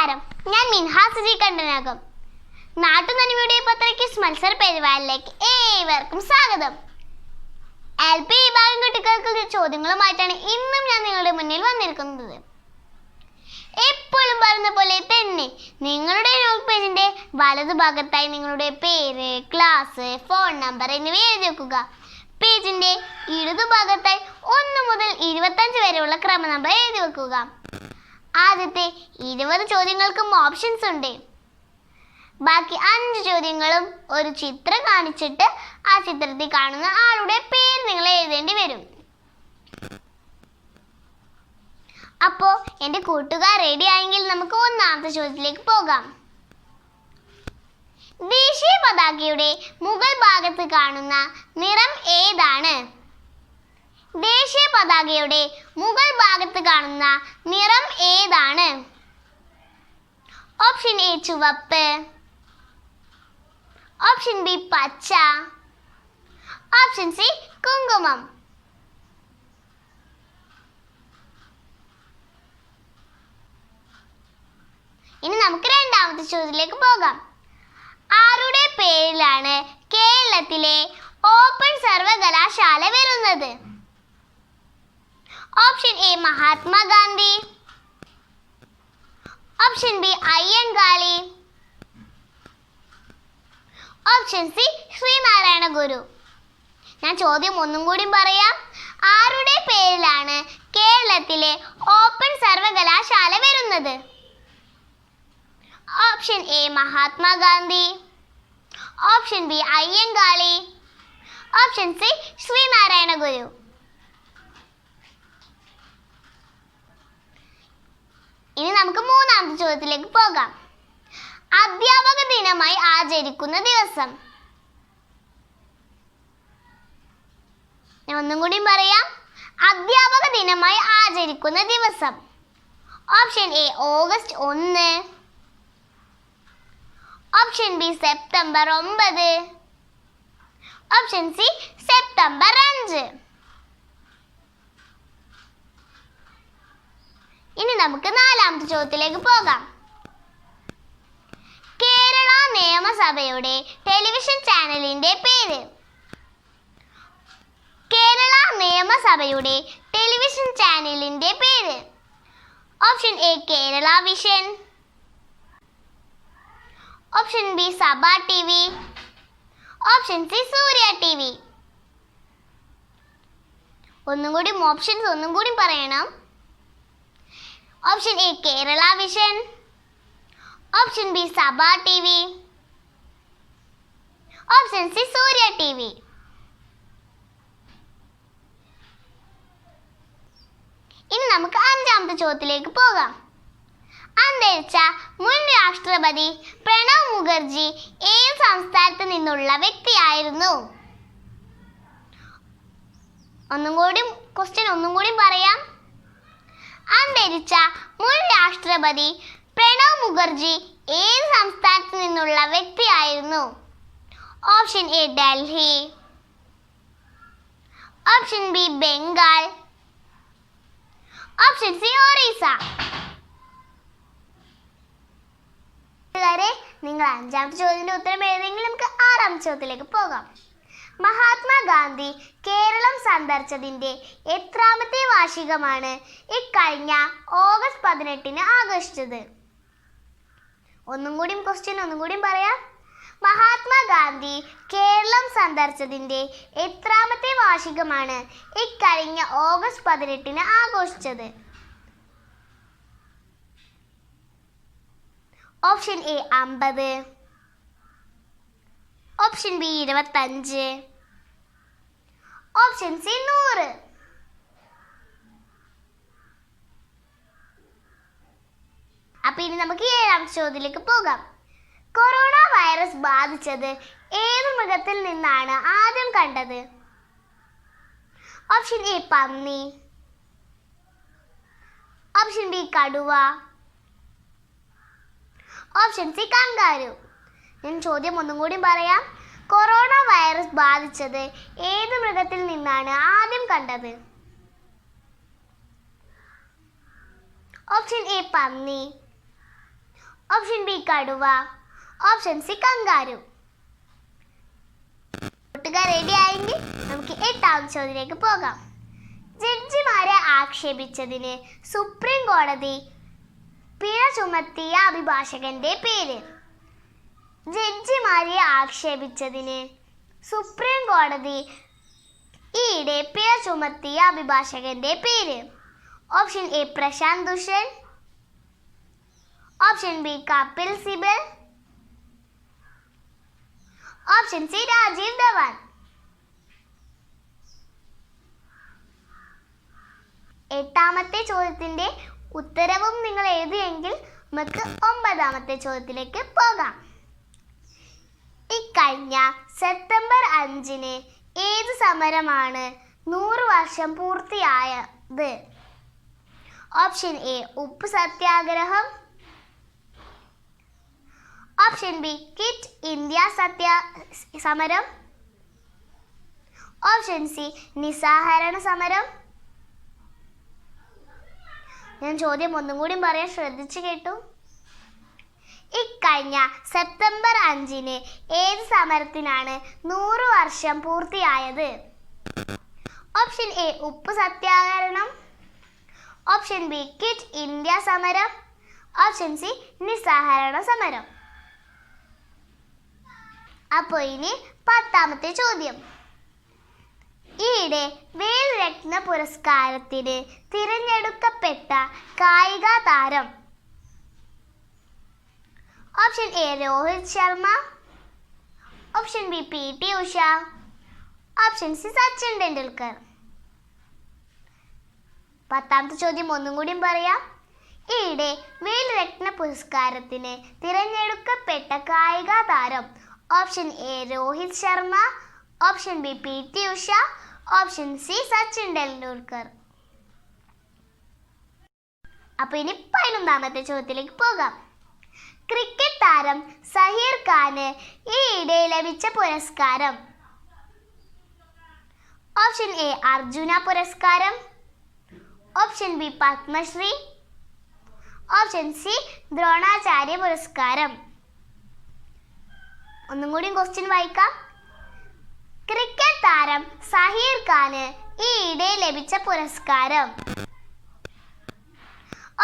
നമസ്കാരം. ഞാൻ മിൻഹാസ് ജി കണ്ടനാകും നാട്ടുനനിമയുടെ പത്രക്കിസ് മത്സര പരിപാടിയിലേക്ക് ഏവർക്കും സ്വാഗതം. എൽ പി വിഭാഗം കുട്ടികൾക്ക് ചോദ്യങ്ങളുമായിട്ടാണ് ഇന്നും ഞാൻ നിങ്ങളുടെ മുന്നിൽ വന്നിരിക്കുന്നത്. എപ്പോഴും പറഞ്ഞ പോലെ തന്നെ നിങ്ങളുടെ നോട്ട് പേജിന്റെ വലതുഭാഗത്തായി നിങ്ങളുടെ പേര് ക്ലാസ് ഫോൺ നമ്പർ എന്നിവ എഴുതി വെക്കുക. പേജിന്റെ ഇടതുഭാഗത്തായി ഒന്ന് മുതൽ ഇരുപത്തഞ്ച് വരെയുള്ള ക്രമ നമ്പർ എഴുതി വെക്കുക. ആദ്യത്തെ ഇരുപത് ചോദ്യങ്ങൾക്കും ഓപ്ഷൻസ് ഉണ്ട്. ബാക്കി അഞ്ച് ചോദ്യങ്ങളും ഒരു ചിത്രം കാണിച്ചിട്ട് ആ ചിത്രത്തിൽ കാണുന്ന ആളുടെ പേര് നിങ്ങൾ എഴുതേണ്ടി വരും. അപ്പോ എന്റെ കൂട്ടുകാർ റെഡി ആയെങ്കിൽ നമുക്ക് ഒന്നാമത്തെ ചോദ്യത്തിലേക്ക് പോകാം. ദേശീയ പതാകയുടെ മുകൾ ഭാഗത്ത് കാണുന്ന നിറം ഏതാണ്? ദേശീയ പതാകയുടെ മുകൾ ഭാഗത്ത് കാണുന്ന നിറം ഏതാണ്? ഓപ്ഷൻ എ ചുവപ്പ്. ഓപ്ഷൻ ബി പച്ച. ഓപ്ഷൻ സി കുങ്കുമം. ഇനി നമുക്ക് രണ്ടാമത്തെ ചോദ്യത്തിലേക്ക് പോകാം. ആരുടെ പേരിലാണ് കേരളത്തിലെ ഓപ്പൺ സർവകലാശാല വരുന്നത്? Option A Mahatma Gandhi option B Ayyankali option C Sree Narayana Guru. ഞാൻ ചോദ്യം ഒന്നും കൂടി പറയാം. ആരുടെ പേരിലാണ് കേരളത്തിലെ ഓപ്പൺ സർവകലാശാല വരുന്നത്? Option A Mahatma Gandhi option B Ayyankali option C Sree Narayana Guru. ഇനി നമുക്ക് മൂന്നാമത്തെ ചോദ്യത്തിലേക്ക് പോകാം. അധ്യാപക ദിനമായി ആചരിക്കുന്ന ദിവസം. ഞാൻ ഒന്നും കൂടി പറയാം. അധ്യാപക ദിനമായി ആചരിക്കുന്ന ദിവസം. ഓപ്ഷൻ എ ഓഗസ്റ്റ് ഒന്ന്. ഓപ്ഷൻ ബി സെപ്റ്റംബർ ഒമ്പത്. ഓപ്ഷൻ സി സെപ്റ്റംബർ അഞ്ച്. ഇനി നമുക്ക് നാലാമത്തെ ചോദ്യത്തിലേക്ക് പോകാം. കേരള നിയമസഭയുടെ ടെലിവിഷൻ ചാനലിന്റെ പേര്. കേരള നിയമസഭയുടെ ടെലിവിഷൻ ചാനലിന്റെ പേര്. Option A Kerala vision. Option B Sabha T V option C Surya T V ഒന്നും കൂടി ഓപ്ഷൻസ് ഒന്നും കൂടി പറയണം. Option A Kerala vision option B Sabha T V option C Surya T V ഇനി നമുക്ക് അഞ്ചാമത്തെ ചോദ്യത്തിലേക്ക് പോകാം. അന്തരിച്ച മുൻ രാഷ്ട്രപതി പ്രണബ് മുഖർജി ഏത് സംസ്ഥാനത്ത് നിന്നുള്ള വ്യക്തിയായിരുന്നു? ഒന്നും കൂടി ക്വസ്റ്റ്യൻ ഒന്നും കൂടി പറയാം. അന്തരിച്ച മുൻ രാഷ്ട്രപതി പ്രണവ് മുഖർജി ഏത് സംസ്ഥാനത്ത് നിന്നുള്ള വ്യക്തിയായിരുന്നു? Option A Delhi. Option B Bengal. Option C Orissa. നിങ്ങൾ അഞ്ചാമത്തെ ചോദ്യത്തിന്റെ ഉത്തരം എഴുതിയെങ്കിൽ നമുക്ക് ആറാം ചോദ്യത്തിലേക്ക് പോകാം. മഹാത്മാഗാന്ധി കേരളം സന്ദർശിച്ചതിന്റെ എത്രാമത്തെ വാർഷികമാണ് ഇക്കഴിഞ്ഞ ഓഗസ്റ്റ് പതിനെട്ടിന് ആഘോഷിച്ചത്. ഒന്നും കൂടിയും ക്വസ്റ്റ്യൻ ഒന്നും കൂടിയും പറയാം. മഹാത്മാഗാന്ധി കേരളം സന്ദർശിച്ചതിന്റെ എത്രാമത്തെ വാർഷികമാണ് ഇക്കഴിഞ്ഞ ഓഗസ്റ്റ് പതിനെട്ടിന് ആഘോഷിച്ചത്. ഓപ്ഷൻ എ അമ്പത്. ഓപ്ഷൻ ബി ഇരുപത്തഞ്ച്. ഓപ്ഷൻ സി നൂറ്. അപ്പൊ ഇനി നമുക്ക് ഏഴാം ചോദ്യത്തിലേക്ക് പോകാം. കൊറോണ വൈറസ് ബാധിച്ചത് ഏത് മൃഗത്തിൽ നിന്നാണ് ആദ്യം കണ്ടത്? ഓപ്ഷൻ എ പന്നി. ഓപ്ഷൻ ബി കടുവ. Option C kangaroo. ഞാൻ ചോദ്യം ഒന്നും കൂടി പറയാം. കൊറോണ വൈറസ് ബാധിച്ചത് ഏത് മൃഗത്തിൽ നിന്നാണ് ആദ്യം കണ്ടത്? ഓപ്ഷൻ എ പന്നി. ഓപ്ഷൻ ബി കടുവ. Option C kangaroo. കൂട്ടുകാർ റെഡി ആയെങ്കിൽ നമുക്ക് എട്ടാം ചോദ്യത്തിലേക്ക് പോകാം. ജഡ്ജിമാരെ ആക്ഷേപിച്ചതിന് സുപ്രീം കോടതി പിഴ ചുമത്തിയ അഭിഭാഷകന്റെ പേര്. ജഡ്ജിമാരെ ആക്ഷേപിച്ചതിന് സുപ്രീം കോടതി ഈയിടെ പിഴ ചുമത്തിയ അഭിഭാഷകന്റെ പേര്. Option A Prashant Bhushan option B Kapil Sibal. Option C Rajeev Dhawan. എട്ടാമത്തെ ചോദ്യത്തിന്റെ ഉത്തരവും നിങ്ങൾ എഴുതിയെങ്കിൽ നമുക്ക് ഒമ്പതാമത്തെ ചോദ്യത്തിലേക്ക് പോകാം. ഇക്കഴിഞ്ഞ സെപ്റ്റംബർ അഞ്ചിന് ഏത് സമരമാണ് നൂറ് വർഷം പൂർത്തിയായത്? ഓപ്ഷൻ എ ഉപ്പ് സത്യാഗ്രഹം. ഓപ്ഷൻ ബി കിറ്റ് ഇന്ത്യ സത്യ സമരം. ഓപ്ഷൻ സി നിസ്സാഹരണ സമരം. ഞാൻ ചോദ്യം ഒന്നും കൂടി പറയാൻ ശ്രദ്ധിച്ചു കേട്ടു. ഇക്കഴിഞ്ഞ സെപ്റ്റംബർ അഞ്ചിന് ഏത് സമരത്തിനാണ് നൂറ് വർഷം പൂർത്തിയായത്? ഓപ്ഷൻ എ ഉപ്പ് സത്യാഗ്രഹണം. ഓപ്ഷൻ ബി കിറ്റ് ഇന്ത്യ സമരം. ഓപ്ഷൻ സി നിസ്സഹരണ സമരം. അപ്പോൾ ഇനി പത്താമത്തെ ചോദ്യം. ഈയിടെ വേൽ രത്ന പുരസ്കാരത്തിന് തിരഞ്ഞെടുക്കപ്പെട്ട കായിക താരം option A Rohit Sharma option B P T Usha option C Sachin Tendulkar പത്താമത്തെ ചോദ്യം ഒന്നും കൂടിയും പറയാം. ഈയിടെ വീൽരത്ന പുരസ്കാരത്തിന് തിരഞ്ഞെടുക്കപ്പെട്ട കായിക താരം option A Rohit Sharma option B P T Usha option C Sachin Tendulkar അപ്പോൾ ഇനി പതിനൊന്നാമത്തെ ചോദ്യത്തിലേക്ക് പോകാം. ക്രിക്കറ്റ് താരം സഹീർ ഖാന് ഈയിടെ ലഭിച്ച പുരസ്കാരം. ഓപ്ഷൻ എ അർജുന പുരസ്കാരം. Option B Padma Shri. Option C Dronacharya പുരസ്കാരം. ഒന്നും കൂടി ക്വസ്റ്റ്യൻ വായിക്കാം. ക്രിക്കറ്റ് താരം സഹീർ ഖാന് ഈയിടെ ലഭിച്ച പുരസ്കാരം.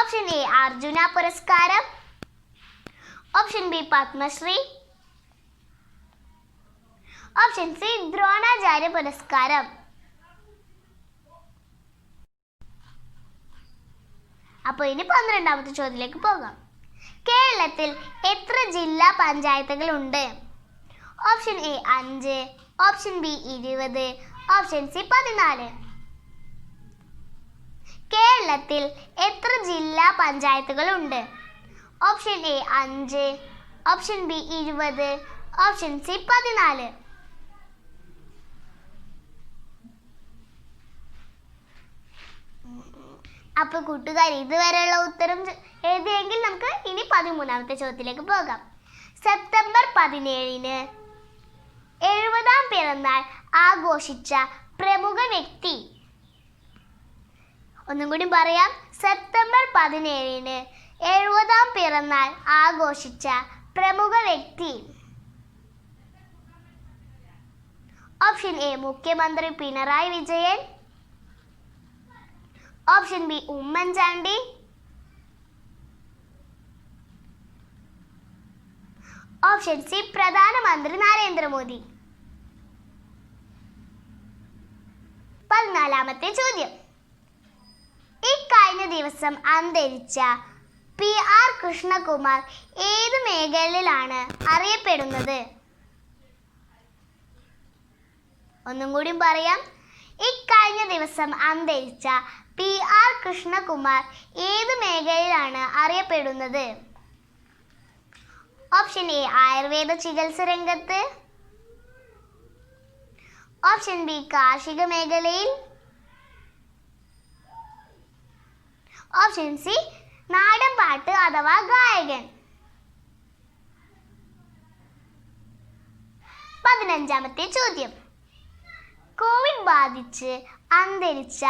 ഓപ്ഷൻ എ അർജുന പുരസ്കാരം. Option B Padma Shri option C Dronacharya പുരസ്കാരം അപ്പോൾ ഇനി പന്ത്രണ്ടാമത്തെ ചോദ്യത്തിലേക്ക് പോകാം. കേരളത്തിൽ എത്ര ജില്ലാ പഞ്ചായത്തുകൾ ഉണ്ട് ഓപ്ഷൻ എ അഞ്ച്. ഓപ്ഷൻ ബി ഇരുപത്. ഓപ്ഷൻ സി പതിനാല്. കേരളത്തിൽ എത്ര ജില്ലാ പഞ്ചായത്തുകൾ ഉണ്ട് ഓപ്ഷൻ എ അഞ്ച്. ഓപ്ഷൻ ബി ഇരുപത്. ഓപ്ഷൻ സി പതിനാല്. അപ്പൊ കൂട്ടുകാർ ഇതുവരെയുള്ള ഉത്തരം എഴുതിയെങ്കിൽ നമുക്ക് ഇനി പതിമൂന്നാമത്തെ ചോദ്യത്തിലേക്ക് പോകാം. സെപ്റ്റംബർ പതിനേഴിന് എഴുപതാം പിറന്നാൾ ആഘോഷിച്ച പ്രമുഖ വ്യക്തി. ഒന്നും കൂടി പറയാം. സെപ്റ്റംബർ പതിനേഴിന് എഴുപതാം പിറന്നാൾ ആഘോഷിച്ച പ്രമുഖ വ്യക്തി. ഓപ്ഷൻ എ മുഖ്യമന്ത്രി Pinarayi Vijayan. Option B Oommen Chandy. Option C പ്രധാനമന്ത്രി നരേന്ദ്രമോദി. പതിനാലാമത്തെ ചോദ്യം. ഇക്കഴിഞ്ഞ ദിവസം അന്തരിച്ച പി ആർ കൃഷ്ണകുമാർ ഏത് മേഖലയിലാണ് അറിയപ്പെടുന്നത്? ഒന്നും കൂടി പറയാം. ഇക്കഴിഞ്ഞ ദിവസം അന്തരിച്ച പി ആർ കൃഷ്ണകുമാർ ഏത് മേഖലയിലാണ് അറിയപ്പെടുന്നത്? ഓപ്ഷൻ എ ആയുർവേദ ചികിത്സ രംഗത്ത്. ഓപ്ഷൻ ബി കാർഷിക മേഖലയിൽ. ഓപ്ഷൻ സി നാടൻ പാട്ട് അഥവാ ഗായകൻ. പതിനഞ്ചാമത്തെ ചോദ്യം. കോവിഡ് ബാധിച്ച് അന്തരിച്ച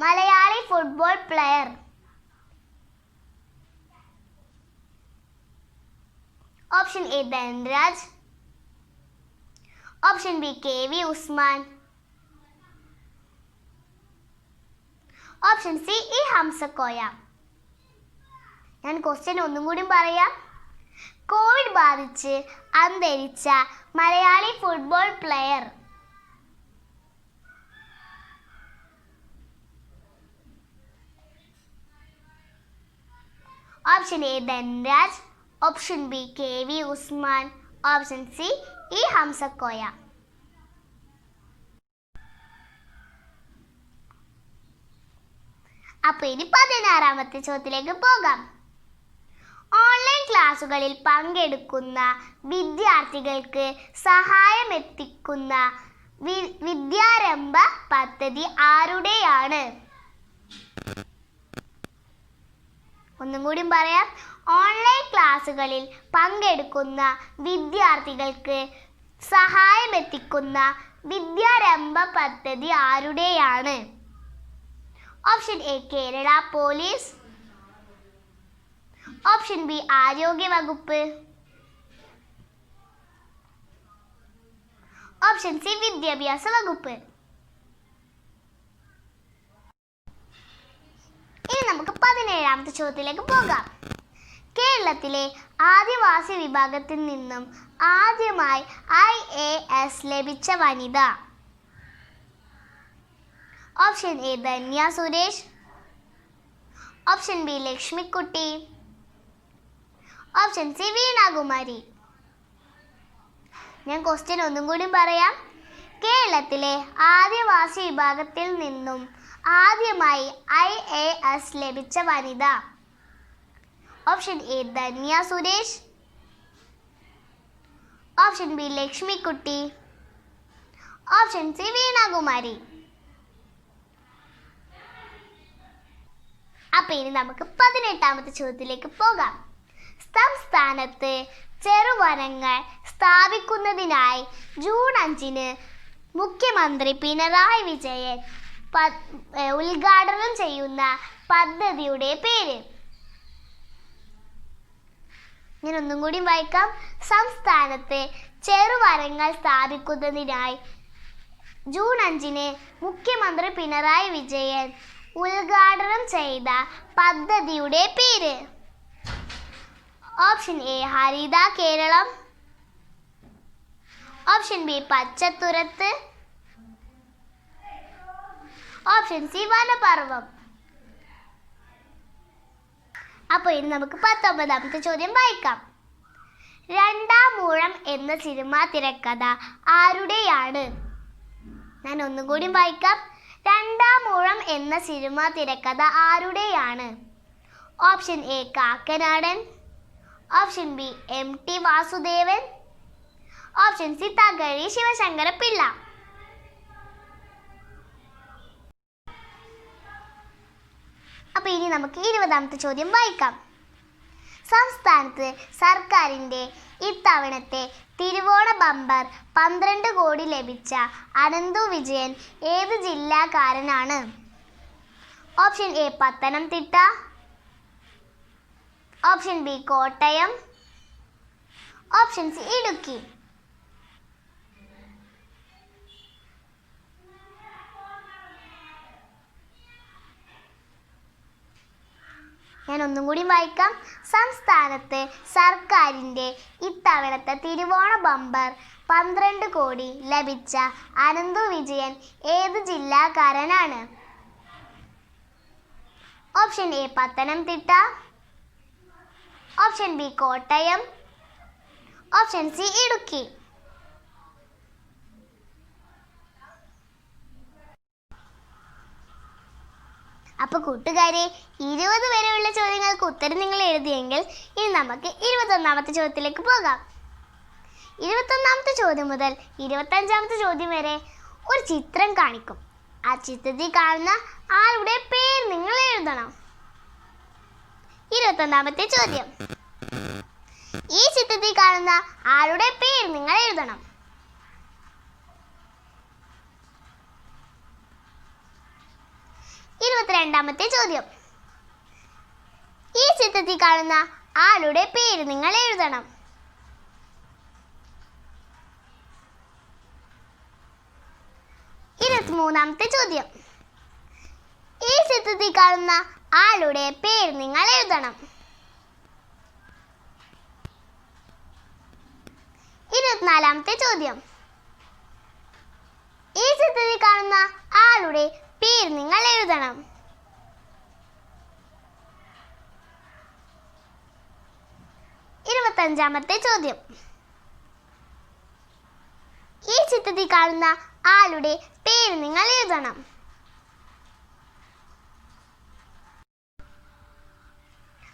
Malayali football player option A Dhanraj option B K V Usman option C E Hamsakoya ഞാൻ ക്വസ്റ്റ്യൻ ഒന്നും കൂടി പറയാം. കോവിഡ് ബാധിച്ച് അന്തരിച്ച Malayali football player option A Dhanraj. Option B K V Usman. Option C E Hamsakoya. അപ്പൊ ഇനി പതിനാറാമത്തെ ചോദ്യത്തിലേക്ക് പോകാം. ഓൺലൈൻ ക്ലാസ്സുകളിൽ പങ്കെടുക്കുന്ന വിദ്യാർത്ഥികൾക്ക് സഹായം എത്തിക്കുന്ന വിദ്യാരംഭ പദ്ധതി ആരുടെയാണ്? ഒന്നും കൂടി പറയാം. ഓൺലൈൻ ക്ലാസ്സുകളിൽ പങ്കെടുക്കുന്ന വിദ്യാർത്ഥികൾക്ക് സഹായം എത്തിക്കുന്ന വിദ്യാരംഭ പദ്ധതി ആരുടെയാണ്? Option A Kerala police. Option B ആരോഗ്യ വകുപ്പ്. ഓപ്ഷൻ സി വിദ്യാഭ്യാസ വകുപ്പ്. ഇനി നമുക്ക് പതിനേഴാമത്തെ ചോദ്യത്തിലേക്ക് പോകാം. കേരളത്തിലെ ആദിവാസി വിഭാഗത്തിൽ നിന്നും ആദ്യമായി ഐ എ എസ് ലഭിച്ച വനിത. Option A Dhanya Suresh. Option B Lakshmikutty. Option C Veenakumari. ഞാൻ ക്വസ്റ്റ്യൻ ഒന്നും കൂടി പറയാം. കേരളത്തിലെ ആദിവാസി വിഭാഗത്തിൽ നിന്നും ആദ്യമായി ഐ എ എസ് ലഭിച്ച വനിത. Option A Dhanya Suresh. Option B Lakshmikutty. Option C Veenakumari. അപ്പൊ ഇനി നമുക്ക് പതിനെട്ടാമത്തെ ചോദ്യത്തിലേക്ക് പോകാം. സംസ്ഥാനത്ത് ചെറുവനങ്ങൾ സ്ഥാപിക്കുന്നതിനായി ജൂൺ അഞ്ചിന് മുഖ്യമന്ത്രി പിണറായി വിജയൻ ഉദ്ഘാടനം ചെയ്യുന്ന പദ്ധതിയുടെ പേര്. ഞാൻ ഒന്നും കൂടി വായിക്കാം. സംസ്ഥാനത്ത് ചെറുവനങ്ങൾ സ്ഥാപിക്കുന്നതിനായി ജൂൺ അഞ്ചിന് മുഖ്യമന്ത്രി പിണറായി വിജയൻ ഉദ്ഘാടനം ചെയ്ത പദ്ധതിയുടെ പേര്. Option A Haritha Keralam. Option B Pachathuruthu. Option C Vanaparvam അപ്പോൾ ഇനി നമുക്ക് പത്തൊമ്പതാമത്തെ ചോദ്യം വായിക്കാം. രണ്ടാം മൂഴം എന്ന സിനിമ തിരക്കഥ ആരുടെയാണ്? ഞാൻ ഒന്നുകൂടി വായിക്കാം. രണ്ടാം മൂഴം എന്ന സിനിമ തിരക്കഥ ആരുടെയാണ്? Option A Kakkanadan. Option B M T Vasudevan option C Thakazhi Sivasankara Pillai അപ്പൊ ഇനി നമുക്ക് ഇരുപതാമത്തെ ചോദ്യം വായിക്കാം. സംസ്ഥാനത്ത് സർക്കാരിന്റെ ഇത്തവണത്തെ തിരുവോണ ബമ്പർ പന്ത്രണ്ട് കോടി ലഭിച്ച അനന്തു വിജയൻ ഏത് ജില്ലാക്കാരനാണ് option A Pathanamthitta. Option B Kottayam. Option C Idukki. ഞാൻ ഒന്നും കൂടി വായിക്കാം. സംസ്ഥാനത്ത് സർക്കാരിന്റെ ഇത്തവണത്തെ തിരുവോണ ബമ്പർ പന്ത്രണ്ട് കോടി ലഭിച്ച അനന്തു വിജയൻ ഏത് ജില്ലാക്കാരനാണ്? Option A Pathanamthitta. Option B Kottayam. Option C Idukki. അപ്പോൾ കൂട്ടുകാരെ ഇരുപത് വരെയുള്ള ചോദ്യങ്ങൾക്ക് ഉത്തരം നിങ്ങൾ എഴുതിയെങ്കിൽ ഇനി നമുക്ക് ഇരുപത്തൊന്നാമത്തെ ചോദ്യത്തിലേക്ക് പോകാം. ഇരുപത്തൊന്നാമത്തെ ചോദ്യം മുതൽ ഇരുപത്തഞ്ചാമത്തെ ചോദ്യം വരെ ഒരു ചിത്രം കാണിക്കും. ആ ചിത്രത്തിൽ കാണുന്ന ആളുടെ പേര് നിങ്ങൾ എഴുതണം. ഇരുപത്തൊന്നാമത്തെ ചോദ്യം. ഈ ചിത്രത്തിൽ കാണുന്ന ആരുടെ പേര് നിങ്ങൾ എഴുതണം? ഇരുപത്തിരണ്ടാമത്തെ ചോദ്യം. ഈ ചിത്രത്തിൽ കാണുന്ന ആരുടെ പേര് നിങ്ങൾ എഴുതണം? ഇരുപത്തിമൂന്നാമത്തെ ചോദ്യം. ഈ ചിത്രത്തിൽ കാണുന്ന ആളുടെ പേര് നിങ്ങൾ എഴുതണം. ഇരുപത്തിനാലാമത്തെ ചോദ്യം. ഈ ചിത്രത്തിൽ കാണുന്ന ആളുടെ പേര് നിങ്ങൾ എഴുതണം. ഇരുപത്തഞ്ചാമത്തെ ചോദ്യം. ഈ ചിത്രത്തിൽ കാണുന്ന ആളുടെ പേര് നിങ്ങൾ എഴുതണം.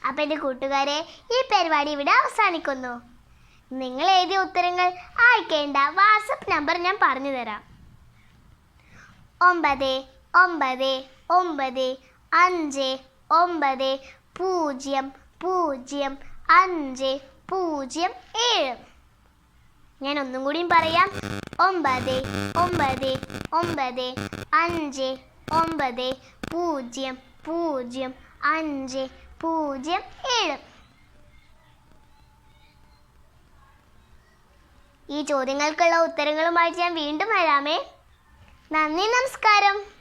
അപ്പൊ എന്റെ കൂട്ടുകാരെ ഈ പരിപാടി ഇവിടെ അവസാനിക്കുന്നു. നിങ്ങൾ എഴുതിയ ഉത്തരങ്ങൾ അയക്കേണ്ട വാട്സപ്പ് നമ്പർ ഞാൻ പറഞ്ഞു തരാം. ഒമ്പത് ഒമ്പത് ഒമ്പത് അഞ്ച് ഒമ്പത് പൂജ്യം പൂജ്യം അഞ്ച് പൂജ്യം ഏഴ്. ഞാൻ ഒന്നും കൂടിയും പറയാം. ഒമ്പത് ഒമ്പത് ഒമ്പത് അഞ്ച് ഒമ്പത് പൂജ്യം പൂജ്യം അഞ്ച് പൂജ്യം ഏഴ്. ഈ ചോദ്യങ്ങൾക്കുള്ള ഉത്തരങ്ങളുമായിട്ട് ഞാൻ വീണ്ടും വരാമേ. നന്ദി നമസ്കാരം.